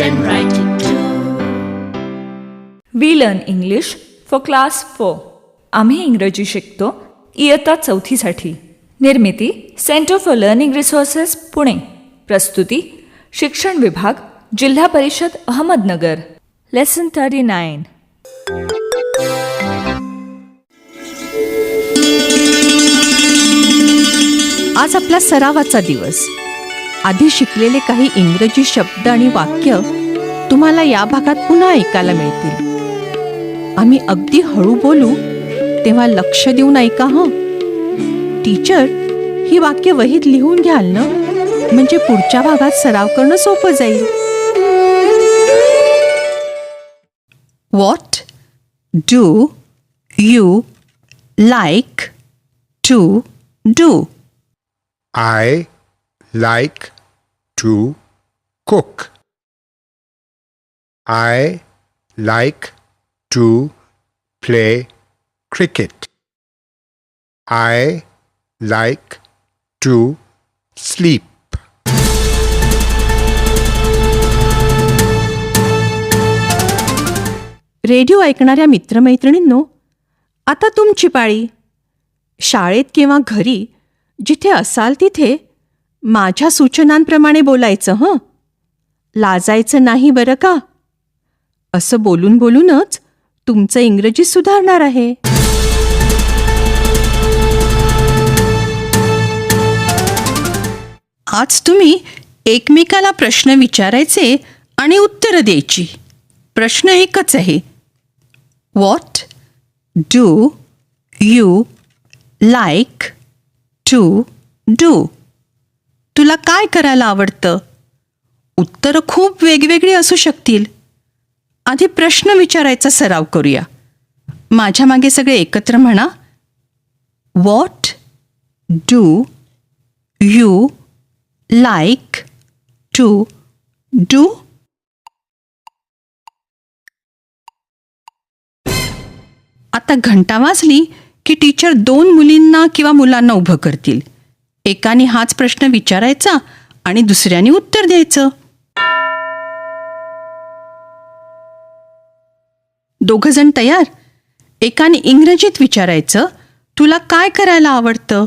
and write it too. We learn English for class four आम्ही इंग्रजी शिकतो इयत्ता चौथीसाठी. निर्मिती centre for learning resources Pune. प्रस्तुती शिक्षण विभाग जिल्हा परिषद अहमदनगर. लेसन थर्टी नाईन आज आपला सरावाचा दिवस. आधी शिकलेले काही इंग्रजी शब्द आणि वाक्य तुम्हाला या भागात पुन्हा ऐकायला मिळतील. आम्ही अगदी हळू बोलू तेव्हा लक्ष देऊन ऐका हं. टीचर ही वाक्य वहीत लिहून घ्याल ना? म्हणजे पुढच्या भागात सराव करणं सोपं जाईल. What do you like to do I like to cook. I like to play cricket. I like to sleep. Radio ऐकणाऱ्या मित्रमैत्रिणींनो आता तुमची पाळी शाळेत किंवा घरी जिथे असाल तिथे माझ्या सूचनांप्रमाणे बोलायचं हं? लाजायचं नाही बरं का? असं बोलून बोलूनच तुमचं इंग्रजी सुधारणार आहे. आज तुम्ही एकमेकाला प्रश्न विचारायचे आणि उत्तरं द्यायची. प्रश्न एकच आहे. What do you like to do तुला काय करायला आवडतं? उत्तरं खूप वेगवेगळी असू शकतील. आधी प्रश्न विचारायचा सराव करूया. माझ्या मागे सगळे एकत्र म्हणा. What do you like to do आता घंटा वाजली की टीचर दोन मुलींना किंवा मुलांना उभं करतील. एकाने हाच प्रश्न विचारायचा आणि दुसऱ्याने उत्तर द्यायचं. दोघंजण तयार. एकाने इंग्रजीत विचारायचं तुला काय करायला आवडतं?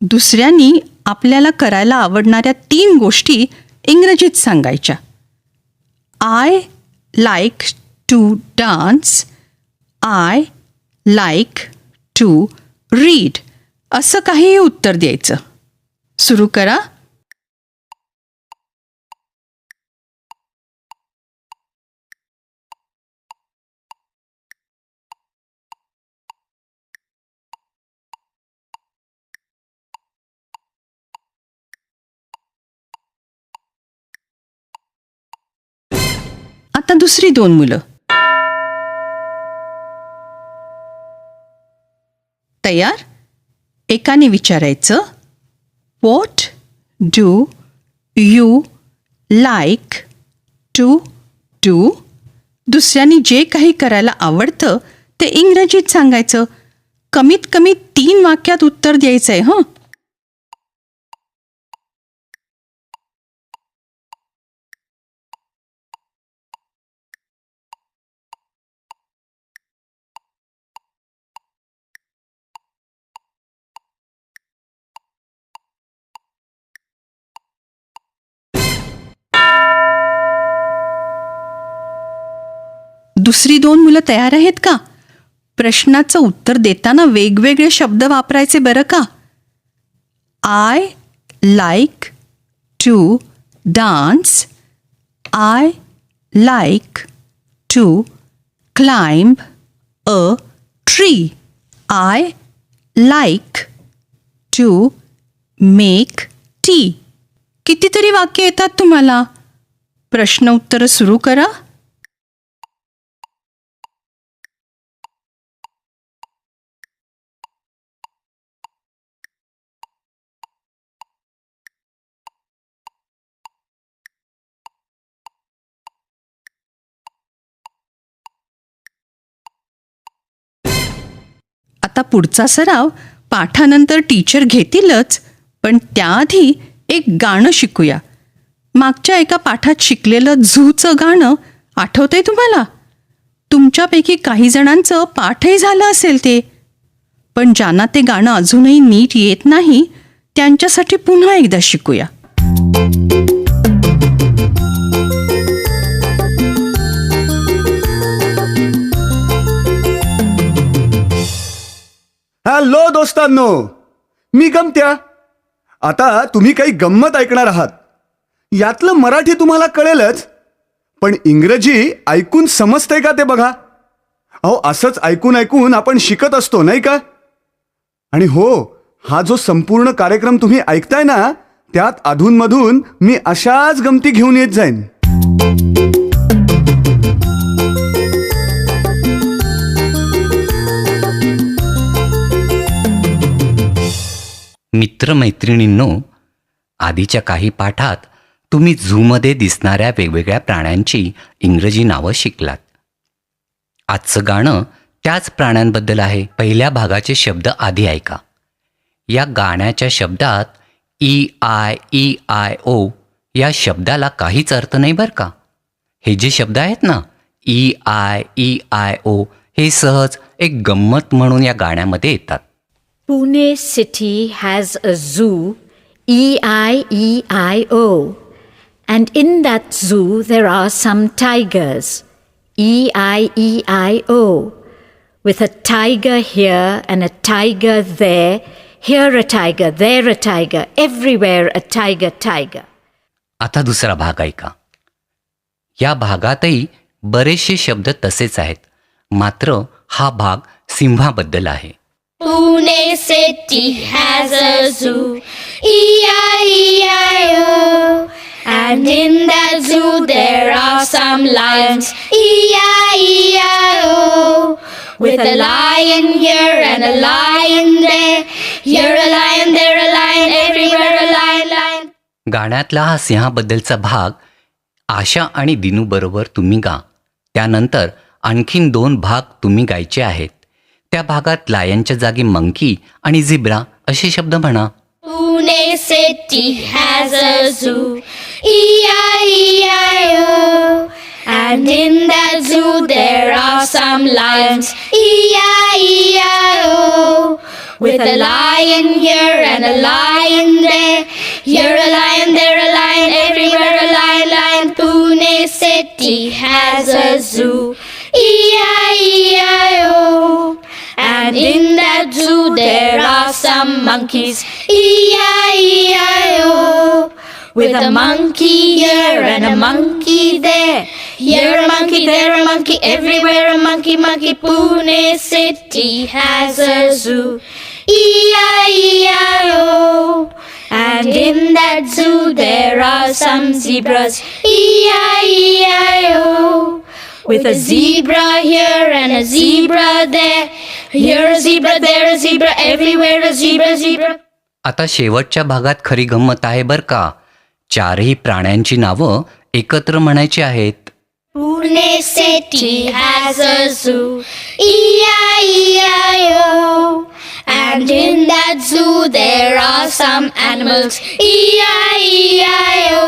दुसऱ्यांनी आपल्याला करायला आवडणाऱ्या तीन गोष्टी इंग्रजीत सांगायच्या. I like to dance. I like to read. असं काहीही उत्तर द्यायचं. सुरू करा. आता दुसरी दोन मुलं. तयार? एकाने विचारायचं. What do you like to do? दुसऱ्यांनी जे काही करायला आवडतं ते इंग्रजीत सांगायचं कमीत कमी तीन वाक्यात उत्तर द्यायचं आहे हं दुसरी दोन मुलं तयार आहेत का? प्रश्नाचं उत्तर देताना वेगवेगळे शब्द वापरायचे बरं का? I like to dance I like to climb a tree I like to make tea कितीतरी वाक्य येतात तुम्हाला? प्रश्न उत्तर सुरू करा. आता पुढचा सराव पाठानंतर टीचर घेतीलच पण त्याआधी एक गाणं शिकूया. मागच्या एका पाठात शिकलेलं झूचं गाणं आठवतंय तुम्हाला? तुमच्यापैकी काही जणांचं पाठही झालं असेल ते. पण ज्यांना ते गाणं अजूनही नीट येत नाही त्यांच्यासाठी पुन्हा एकदा शिकूया. हॅलो दोस्तांनो. मी गमत्या. आता तुम्ही काही गंमत ऐकणार आहात. यातलं मराठी तुम्हाला कळेलच पण इंग्रजी ऐकून समजतंय का ते बघा? अहो असंच ऐकून ऐकून आपण शिकत असतो नाही का? आणि हो हा जो संपूर्ण कार्यक्रम तुम्ही ऐकताय ना त्यात अधूनमधून मी अशाच गमती घेऊन येत जाईन. मित्रमैत्रिणींनो आधीच्या काही पाठात तुम्ही झूमध्ये दिसणाऱ्या वेगवेगळ्या प्राण्यांची इंग्रजी नावं शिकलात. आजचं गाणं त्याच प्राण्यांबद्दल आहे. पहिल्या भागाचे शब्द आधी ऐका. या गाण्याच्या शब्दात E I E I O या शब्दाला काहीच अर्थ नाही बरं का? हे जे शब्द आहेत ना E I E I O हे सहज एक गंमत म्हणून या गाण्यामध्ये येतात. Pune city has a zoo, E I E I O. And in that zoo, there are some tigers, E I E I O. With a tiger here and a tiger there, here a tiger, there a tiger, everywhere a tiger, tiger. आता दुसरा भाग ऐका या भागातही बरेचसे शब्द तसेच आहेत मात्र हा भाग सिंहाबद्दल आहे Pune city has a zoo, E-I-E-I-O. And in that zoo there are some lions, E-I-E-I-O. With a lion here and a lion there, here a lion, there a lion, everywhere a lion, lion. गाण्यातला हा सिंहाबद्दलचा भाग आशा आणि दिनू बरोबर तुम्ही गा त्यानंतर आणखीन दोन भाग तुम्ही गायचे आहेत त्या भागात लायनच्या जागी मंकी आणि झिब्रा असे शब्द म्हणा Pune city has a zoo, And in that zoo there are some lions, E-I-E-I-O. With a lion here and a lion there, here a lion, there a lion, everywhere a lion, lion. Pune city has a zoo, E-I-E-I-O. And in that zoo there are some monkeys, E-I-E-I-O. With a monkey here and a monkey there. Here a monkey, there a monkey, everywhere a monkey, monkey. Pune city has a zoo, E-I-E-I-O. And in that zoo there are some zebras, E-I-E-I-O. With a zebra here and a zebra there. Here a zebra, there a zebra, everywhere a zebra, zebra. आता शेवटच्या भागात खरी गंमत आहे बरं का चारही प्राण्यांची नावं एकत्र म्हणायची आहेत Pune city has a zoo, E-I-E-I-O. And in that zoo there are some animals, E-I-E-I-O.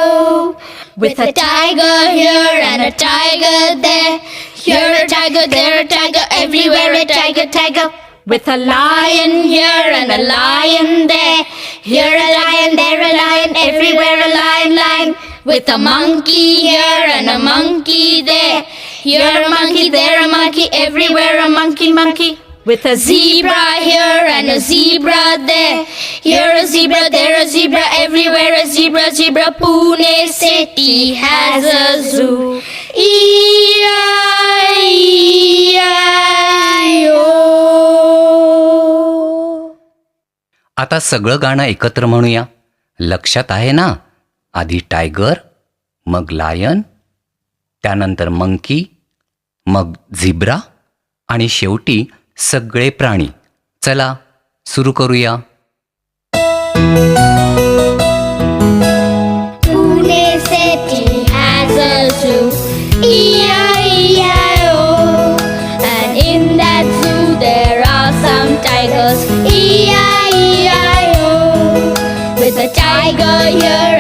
With a tiger here and a tiger there, here a tiger, there a tiger, everywhere a tiger, tiger. With a lion here and a lion there, here a lion, there a lion, everywhere a lion, lion. With a monkey here and a monkey there, here a monkey, there a monkey, everywhere a monkey, monkey. With a zebra here and a zebra there, here a zebra, there a zebra, everywhere a zebra, zebra. Pune city has a zoo. E-I-E-I-O. आता सगळं गाणं एकत्र म्हणूया लक्षात आहे ना आधी tiger मग लायन त्यानंतर मंकी मग झिब्रा आणि शेवटी सगळे प्राणी. चला सुरू करूया. tiger here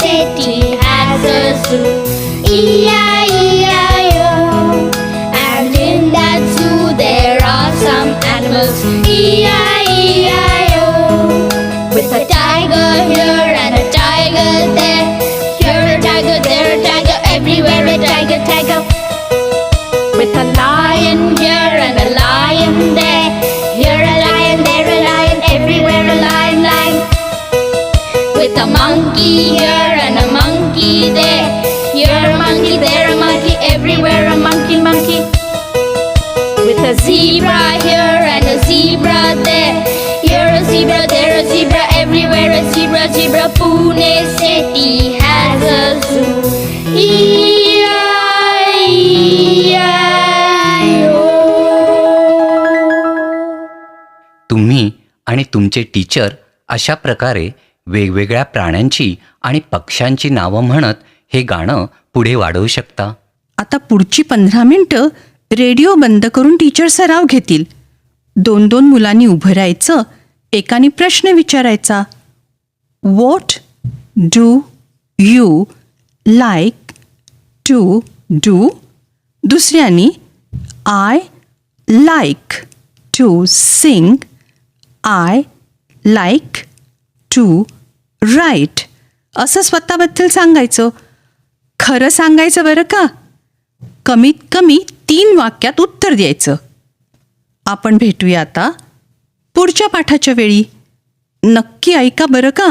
city has a zoo. E-I- आणि तुमचे टीचर अशा प्रकारे वेगवेगळ्या प्राण्यांची आणि पक्ष्यांची नावं म्हणत हे गाणं पुढे वाढवू शकता. आता पुढची पंधरा मिनटं रेडिओ बंद करून टीचर सराव घेतील. दोन दोन मुलांनी उभं राहायचं एकाने प्रश्न विचारायचा. What do you like to do दुसऱ्यानी I like to sing I like to write. असं स्वतःबद्दल सांगायचं. खरं सांगायचं बरं का? कमीत कमी तीन वाक्यात उत्तर द्यायचं. आपण भेटूया आता पुढच्या पाठाच्या वेळी. नक्की ऐका बरं का?